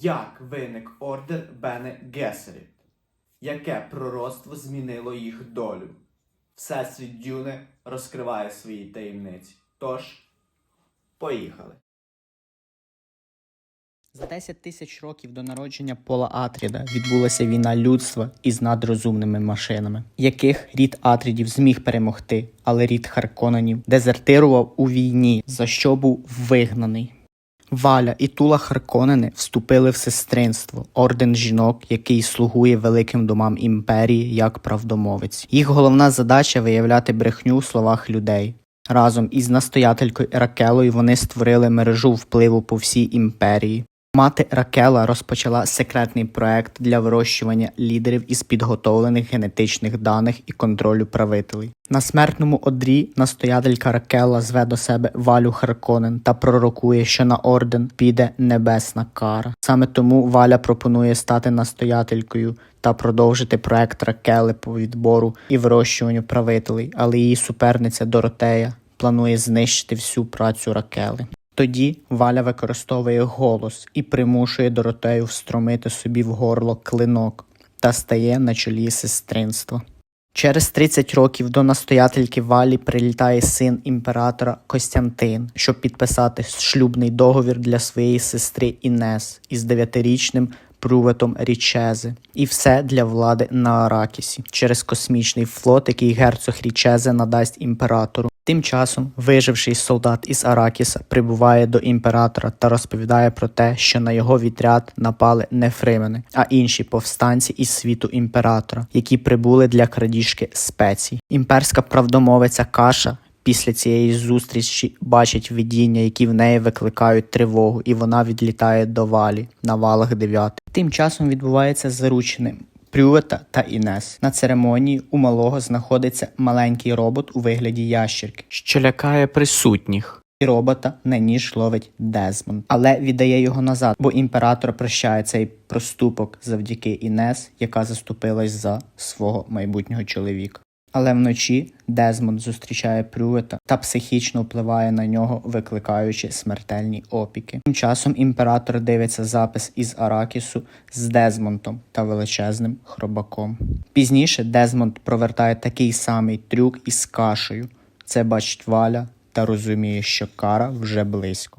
Як виник орден Бене Гесеріт? Яке пророцтво змінило їх долю? Всесвіт Дюни розкриває свої таємниці. Тож, поїхали. За 10 тисяч років до народження Пола Атріда відбулася війна людства із надрозумними машинами, яких рід Атрідів зміг перемогти, але рід Харконанів дезертирував у війні, за що був вигнаний. Валя і Тула Харконени вступили в сестринство, орден жінок, який слугує великим домам імперії як правдомовець. Їх головна задача виявляти брехню у словах людей. Разом із настоятелькою Ракелою вони створили мережу впливу по всій імперії. Мати Ракела розпочала секретний проект для вирощування лідерів із підготовлених генетичних даних і контролю правителей. На смертному одрі настоятелька Ракела зве до себе Валю Харконен та пророкує, що на орден піде небесна кара. Саме тому Валя пропонує стати настоятелькою та продовжити проект Ракели по відбору і вирощуванню правителей, але її суперниця Доротея планує знищити всю працю Ракели. Тоді Валя використовує голос і примушує Доротею встромити собі в горло клинок та стає на чолі сестринства. Через 30 років до настоятельки Валі прилітає син імператора Костянтин, щоб підписати шлюбний договір для своєї сестри Інес із дев'ятирічним Прюветом Річези, і все для влади на Аракісі через космічний флот, який герцог Річезе надасть імператору. Тим часом виживший солдат із Аракіса прибуває до імператора та розповідає про те, що на його відряд напали не фримени, а інші повстанці із світу імператора, які прибули для крадіжки спецій. Імперська правдомовиця Каша після цієї зустрічі бачить видіння, які в неї викликають тривогу, і вона відлітає до валі на валах 9. Тим часом відбувається заручене Прювета та Інес. На церемонії у малого знаходиться маленький робот у вигляді ящерки, що лякає присутніх. І робота на ніж ловить Дезмонд, але віддає його назад, бо імператор прощає цей проступок завдяки Інес, яка заступилась за свого майбутнього чоловіка. Але вночі Дезмонд зустрічає Прювета та психічно впливає на нього, викликаючи смертельні опіки. Тим часом імператор дивиться запис із Аракісу з Дезмонтом та величезним хробаком. Пізніше Дезмонд провертає такий самий трюк із кашею. Це бачить Валя та розуміє, що кара вже близько.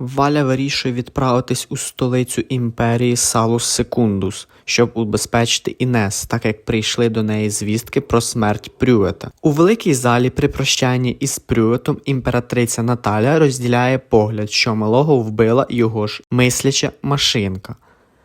Валя вирішує відправитись у столицю імперії Салус Секундус, щоб убезпечити Інес, так як прийшли до неї звістки про смерть Прюета. У великій залі при прощанні із Прюетом імператриця Наталя розділяє погляд, що малого вбила його ж мисляча машинка.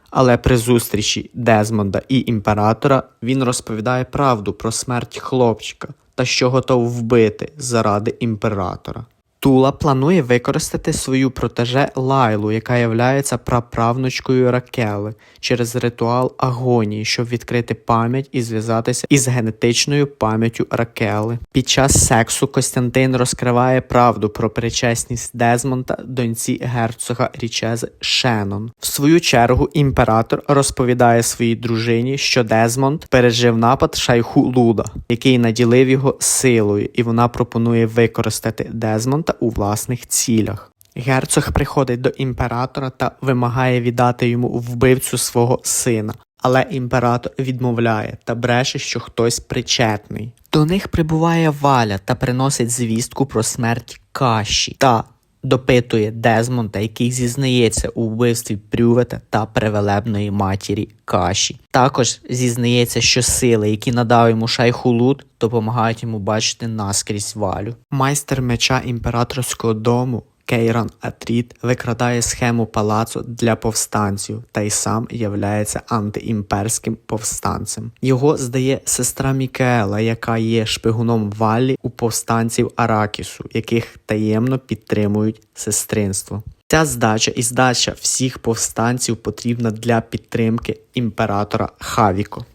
Але при зустрічі Дезмонда і імператора він розповідає правду про смерть хлопчика та що готов вбити заради імператора. Тула планує використати свою протеже Лайлу, яка являється праправнучкою Ракели, через ритуал агонії, щоб відкрити пам'ять і зв'язатися із генетичною пам'яттю Ракели. Під час сексу Костянтин розкриває правду про причесність Дезмонта доньці герцога Річези Шенон. В свою чергу імператор розповідає своїй дружині, що Дезмонд пережив напад шайху Луда, який наділив його силою, і вона пропонує використати Дезмонта у власних цілях. Герцог приходить до імператора та вимагає віддати йому вбивцю свого сина. Але імператор відмовляє та бреше, що хтось причетний. До них прибуває Валя та приносить звістку про смерть Каші та допитує Дезмонта, який зізнається у вбивстві Прювета та привелебної матірі Каші. Також зізнається, що сили, які надав йому шайхулут, допомагають йому бачити наскрізь валю. Майстер меча імператорського дому. Кейран Атріт викрадає схему палацу для повстанців та й сам являється антиімперським повстанцем. Його здає сестра Мікаела, яка є шпигуном Валлі у повстанців Аракісу, яких таємно підтримують сестринство. Ця здача і здача всіх повстанців потрібна для підтримки імператора Хавіко.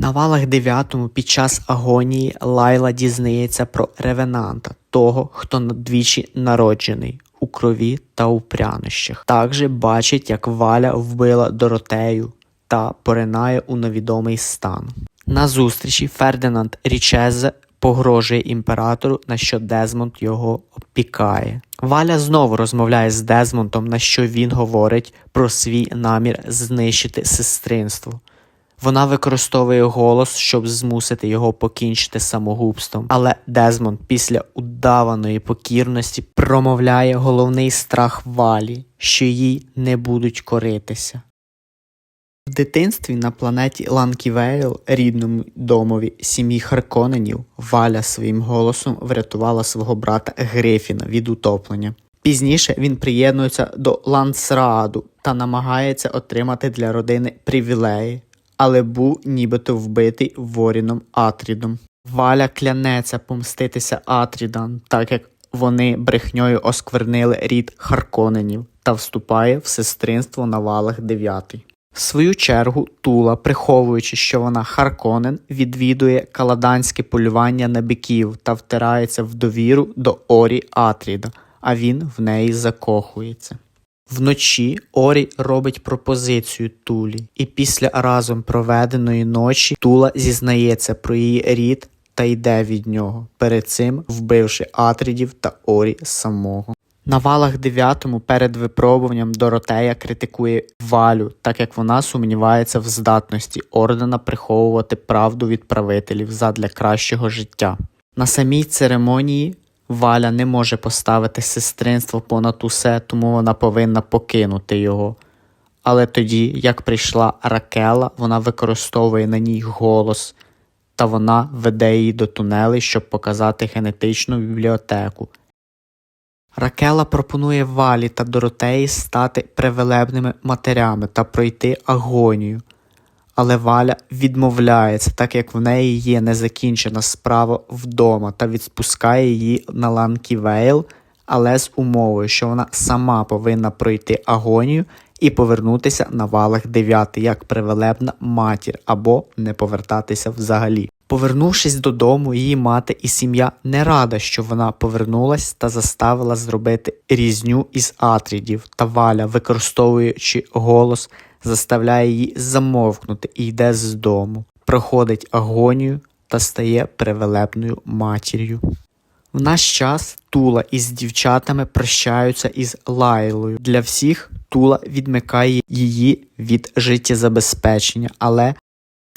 На валах 9 під час агонії Лайла дізнається про ревенанта, того, хто надвічі народжений у крові та у прянощах. Також бачить, як Валя вбила Доротею та поринає у невідомий стан. На зустрічі Фердинанд Річезе погрожує імператору, на що Дезмонд його опікає. Валя знову розмовляє з Дезмондом, на що він говорить про свій намір знищити сестринство. Вона використовує голос, щоб змусити його покінчити самогубством. Але Дезмонд після удаваної покірності промовляє головний страх Валі, що їй не будуть коритися. В дитинстві на планеті Ланківейл, рідному домові сім'ї Харконенів, Валя своїм голосом врятувала свого брата Грифіна від утоплення. Пізніше він приєднується до Лансрааду та намагається отримати для родини привілеї, але був нібито вбитий Воріном Атрідом. Валя клянеться помститися Атрідан, так як вони брехньою осквернили рід Харконенів та вступає в сестринство на валах дев'ятий. В свою чергу Тула, приховуючи, що вона Харконен, відвідує каладанське полювання на биків та втирається в довіру до Орі Атріда, а він в неї закохується. Вночі Орі робить пропозицію Тулі, і після разом проведеної ночі Тула зізнається про її рід та йде від нього, перед цим вбивши Атрідів та Орі самого. На валах дев'ятому перед випробуванням Доротея критикує Валю, так як вона сумнівається в здатності ордена приховувати правду від правителів задля кращого життя. На самій церемонії Валя не може поставити сестринство понад усе, тому вона повинна покинути його. Але тоді, як прийшла Ракела, вона використовує на ній голос, та вона веде її до тунелей, щоб показати генетичну бібліотеку. Ракела пропонує Валі та Доротеї стати привелебними матерями та пройти агонію. Але Валя відмовляється, так як в неї є незакінчена справа вдома та відпускає її на Ланкі Вейл, але з умовою, що вона сама повинна пройти агонію і повернутися на валах 9 як привелебна матір або не повертатися взагалі. Повернувшись додому, її мати і сім'я не рада, що вона повернулась та заставила зробити різню із атрідів, та Валя, використовуючи голос, заставляє її замовкнути і йде з дому, проходить агонію та стає привелебною матір'ю. В наш час Тула із дівчатами прощаються із Лайлою. Для всіх Тула відмикає її від життєзабезпечення, але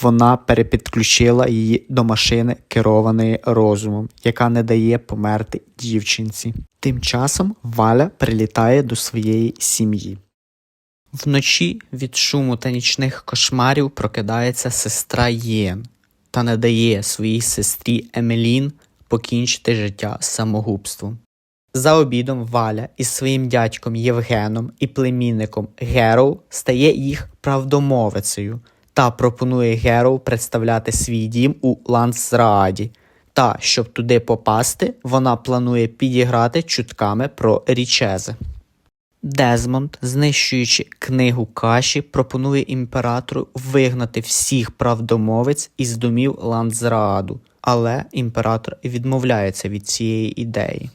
вона перепідключила її до машини, керованої розумом, яка не дає померти дівчинці. Тим часом Валя прилітає до своєї сім'ї. Вночі від шуму та нічних кошмарів прокидається сестра Єн та не дає своїй сестрі Емелін покінчити життя самогубством. За обідом Валя із своїм дядьком Євгеном і племінником Героу стає їх правдомовицею та пропонує Героу представляти свій дім у Лансрааді. Та, щоб туди попасти, вона планує підіграти чутками про річези. Дезмонд, знищуючи книгу каші, пропонує імператору вигнати всіх правдомовиць із домів Ландзрааду, але імператор відмовляється від цієї ідеї.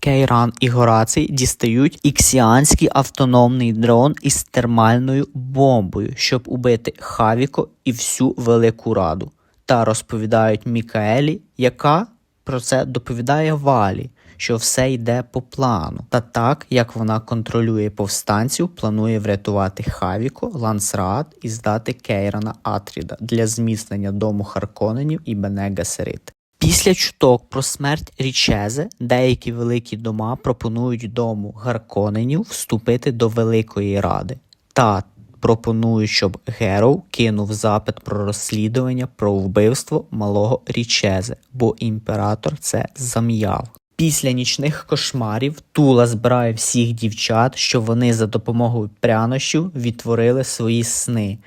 Кейран і Горацій дістають іксіанський автономний дрон із термальною бомбою, щоб убити Хавіко і всю Велику Раду, та розповідають Мікаелі, яка про це доповідає Валі, що все йде по плану. Та так, як вона контролює повстанців, планує врятувати Хавіко, Лансраат і здати Кейрана Атріда для зміцнення дому Харконенів і Бене Гесерит. Після чуток про смерть Річезе деякі великі дома пропонують дому Гарконенів вступити до Великої Ради та пропонують, щоб Героу кинув запит про розслідування про вбивство малого Річезе, бо імператор це зам'яв. Після нічних кошмарів Тула збирає всіх дівчат, що вони за допомогою прянощів відтворили свої сни,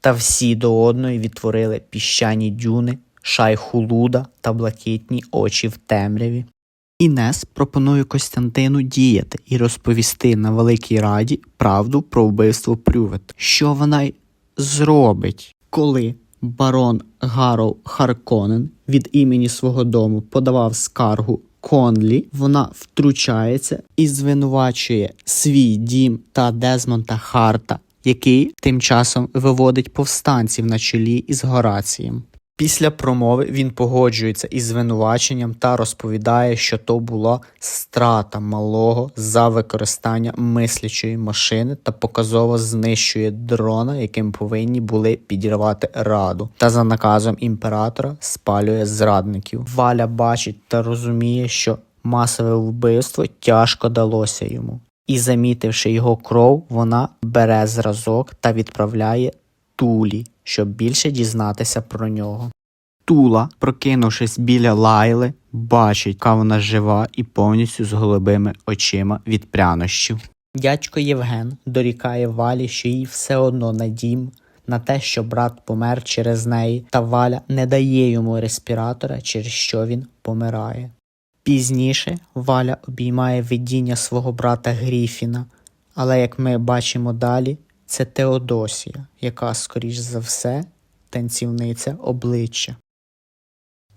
та всі до одної відтворили піщані дюни, шайхулуда та блакитні очі в темряві. Інес пропонує Костянтину діяти і розповісти на Великій Раді правду про вбивство Прювет. Що вона й зробить, коли барон Гарол Харконен від імені свого дому подавав скаргу Конлі, вона втручається і звинувачує свій дім та Дезмонта Харта, який тим часом виводить повстанців на чолі із Горацієм. Після промови він погоджується із звинуваченням та розповідає, що то була страта малого за використання мислячої машини та показово знищує дрона, яким повинні були підірвати раду, та за наказом імператора спалює зрадників. Валя бачить та розуміє, що масове вбивство тяжко далося йому. І, замітивши його кров, вона бере зразок та відправляє Тулі, щоб більше дізнатися про нього. Тула, прокинувшись біля Лайли, бачить, яка вона жива і повністю з голубими очима від прянощів. Дядько Євген дорікає Валі, що їй все одно на дім, на те, що брат помер через неї, та Валя не дає йому респіратора, через що він помирає. Пізніше Валя обіймає видіння свого брата Гріфіна, але як ми бачимо далі, це Теодосія, яка, скоріш за все, танцівниця обличчя.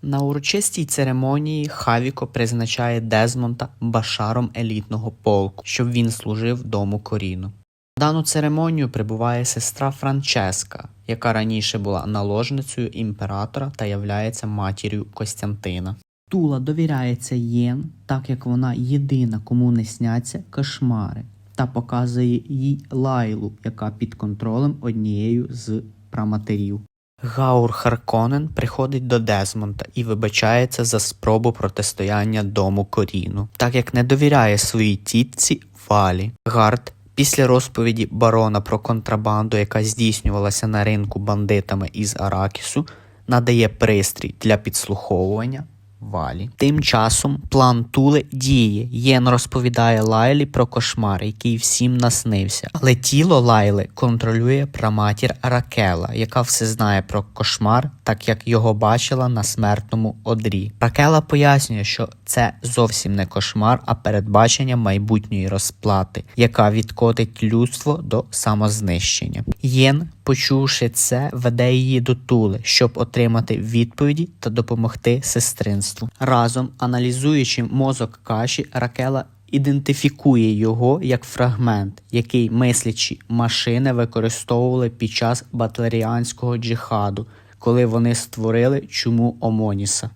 На урочистій церемонії Хавіко призначає Дезмонта башаром елітного полку, щоб він служив дому Коріну. На дану церемонію прибуває сестра Франческа, яка раніше була наложницею імператора та являється матір'ю Костянтина. Тула довіряється Єн, так як вона єдина, кому не сняться кошмари, та показує їй Лайлу, яка під контролем однією з праматерів. Гаур Харконен приходить до Дезмонта і вибачається за спробу протистояння дому Коріну, так як не довіряє своїй тітці Валі. Гард після розповіді барона про контрабанду, яка здійснювалася на ринку бандитами із Аракісу, надає пристрій для підслуховування Валі. Тим часом план Тули діє. Єн розповідає Лайлі про кошмар, який всім наснився. Але тіло Лайли контролює праматір Ракела, яка все знає про кошмар, так як його бачила на смертному одрі. Ракела пояснює, що це зовсім не кошмар, а передбачення майбутньої розплати, яка відкотить людство до самознищення. Єн, почувши це, веде її до Тули, щоб отримати відповіді та допомогти сестринству. Разом аналізуючи мозок каші, Ракела ідентифікує його як фрагмент, який мислячі машини використовували під час батлеріанського джихаду, коли вони створили чуму Омоніса.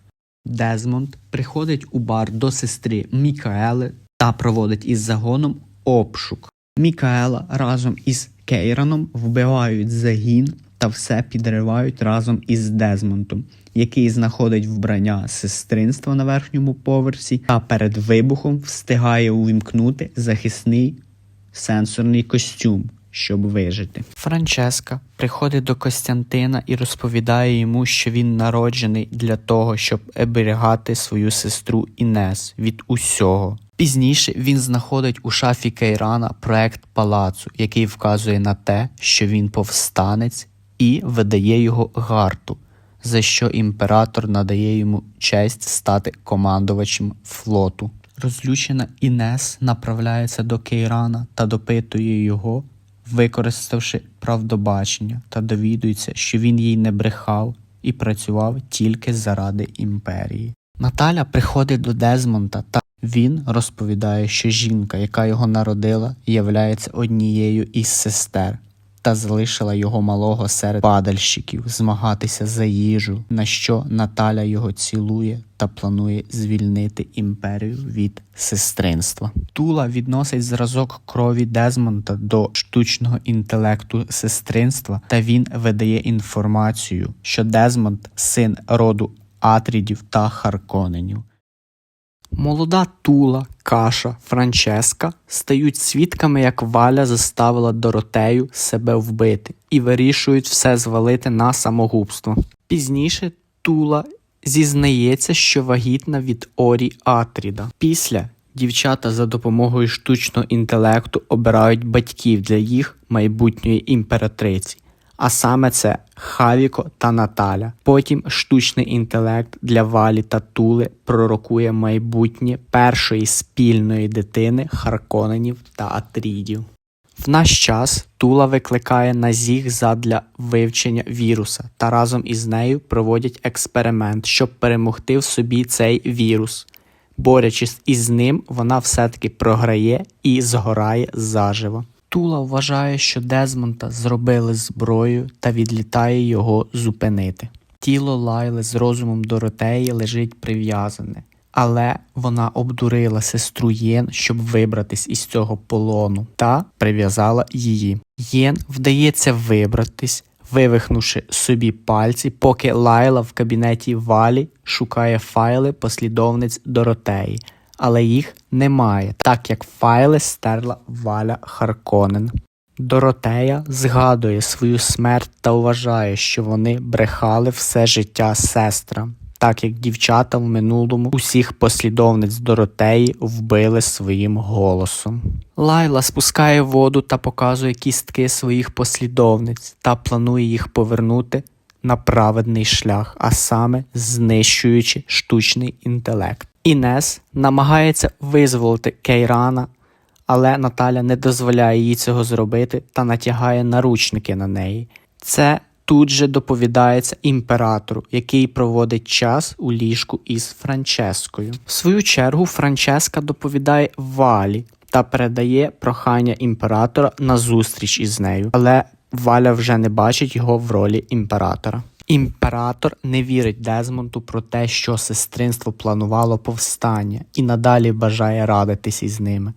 Дезмонд приходить у бар до сестри Мікаели та проводить із загоном обшук. Мікаела разом із Кейраном вбивають загін та все підривають разом із Дезмонтом, який знаходить вбрання сестринства на верхньому поверсі, та перед вибухом встигає увімкнути захисний сенсорний костюм, щоб вижити. Франческа приходить до Костянтина і розповідає йому, що він народжений для того, щоб оберігати свою сестру Інес від усього. Пізніше він знаходить у шафі Кейрана проект палацу, який вказує на те, що він повстанець, і видає його гарту, за що імператор надає йому честь стати командувачем флоту. Розлючена Інес направляється до Кейрана та допитує його, використавши правдобачення, та довідується, що він їй не брехав і працював тільки заради імперії. Наталя приходить до Дезмонта та він розповідає, що жінка, яка його народила, являється однією із сестер та залишила його малого серед падальщиків змагатися за їжу, на що Наталя його цілує та планує звільнити імперію від сестринства. Тула відносить зразок крові Дезмонта до штучного інтелекту сестринства, та він видає інформацію, що Дезмонд син роду Атрідів та Харконенів. Молода Тула, Каша, Франческа стають свідками, як Валя заставила Доротею себе вбити і вирішують все звалити на самогубство. Пізніше Тула зізнається, що вагітна від Орі Атріда. Після дівчата за допомогою штучного інтелекту обирають батьків для їх майбутньої імператриці. А саме це Хавіко та Наталя. Потім штучний інтелект для Валі та Тули пророкує майбутнє першої спільної дитини Харконенів та Атрідів. В наш час Тула викликає Назіг задля вивчення віруса та разом із нею проводять експеримент, щоб перемогти в собі цей вірус. Борючись із ним, вона все-таки програє і згорає заживо. Тула вважає, що Дезмонта зробили зброєю та відлітає його зупинити. Тіло Лайли з розумом Доротеї лежить прив'язане, але вона обдурила сестру Єн, щоб вибратись із цього полону, та прив'язала її. Єн вдається вибратись, вивихнувши собі пальці, поки Лайла в кабінеті Валі шукає файли послідовниць Доротеї, але їх немає, так як файли стерла Валя Харконен. Доротея згадує свою смерть та вважає, що вони брехали все життя сестрам, так як дівчата в минулому усіх послідовниць Доротеї вбили своїм голосом. Лайла спускає воду та показує кістки своїх послідовниць та планує їх повернути на праведний шлях, а саме знищуючи штучний інтелект. Інес намагається визволити Кейрана але Наталя не дозволяє їй цього зробити та натягає наручники на неї. Це тут же доповідається імператору, який проводить час у ліжку із Франческою. В свою чергу Франческа доповідає Валі та передає прохання імператора на зустріч із нею, але Валя вже не бачить його в ролі імператора. Імператор не вірить Дезмонту про те, що сестринство планувало повстання, і надалі бажає радитись із ними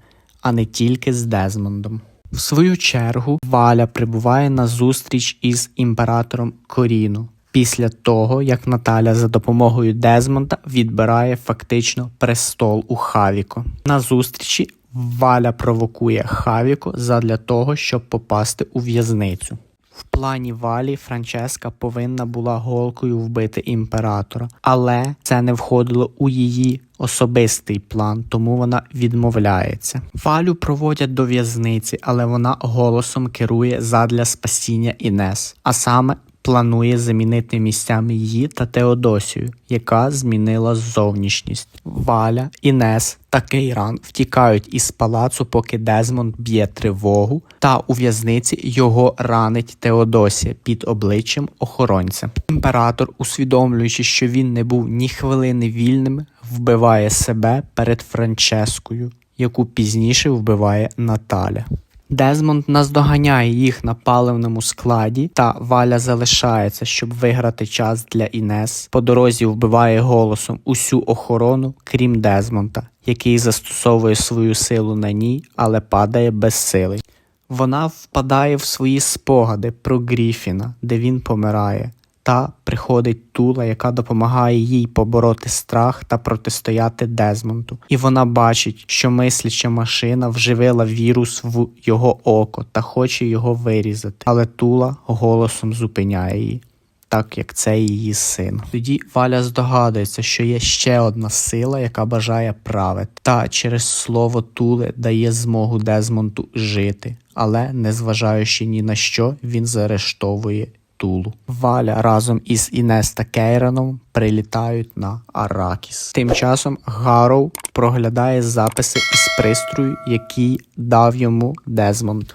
а не тільки з Дезмондом. В свою чергу Валя прибуває на зустріч із імператором Коріну після того, як Наталя за допомогою Дезмонда відбирає фактично престол у Хавіко. На зустрічі Валя провокує Хавіко задля того, щоб попасти у в'язницю. В плані Валі Франческа повинна була голкою вбити імператора, але це не входило у її особистий план, тому вона відмовляється. Валю проводять до в'язниці, але вона голосом керує задля спасіння Інес, а саме планує замінити місцями її та Теодосію, яка змінила зовнішність. Валя, Інес та Кейран втікають із палацу, поки Дезмонд б'є тривогу, та у в'язниці його ранить Теодосія під обличчям охоронця. Імператор, усвідомлюючи, що він не був ні хвилини вільним, вбиває себе перед Франческою, яку пізніше вбиває Наталя. Дезмонд наздоганяє їх на паливному складі, та Валя залишається, щоб виграти час для Інес. По дорозі вбиває голосом усю охорону, крім Дезмонта, який застосовує свою силу на ній, але падає безсилий. Вона впадає в свої спогади про Гріфіна, де він помирає. Та приходить Тула, яка допомагає їй побороти страх та протистояти Дезмонту. І вона бачить, що мисляча машина вживила вірус в його око та хоче його вирізати. Але Тула голосом зупиняє її. Так як це її син. Тоді Валя здогадується, що є ще одна сила, яка бажає правити, та через слово Тули дає змогу Дезмонту жити, але незважаючи ні на що, він заарештовує Тулу. Валя разом із Інеста Кейраном прилітають на Аракіс. Тим часом Гарроу проглядає записи із пристрою, який дав йому Дезмонд.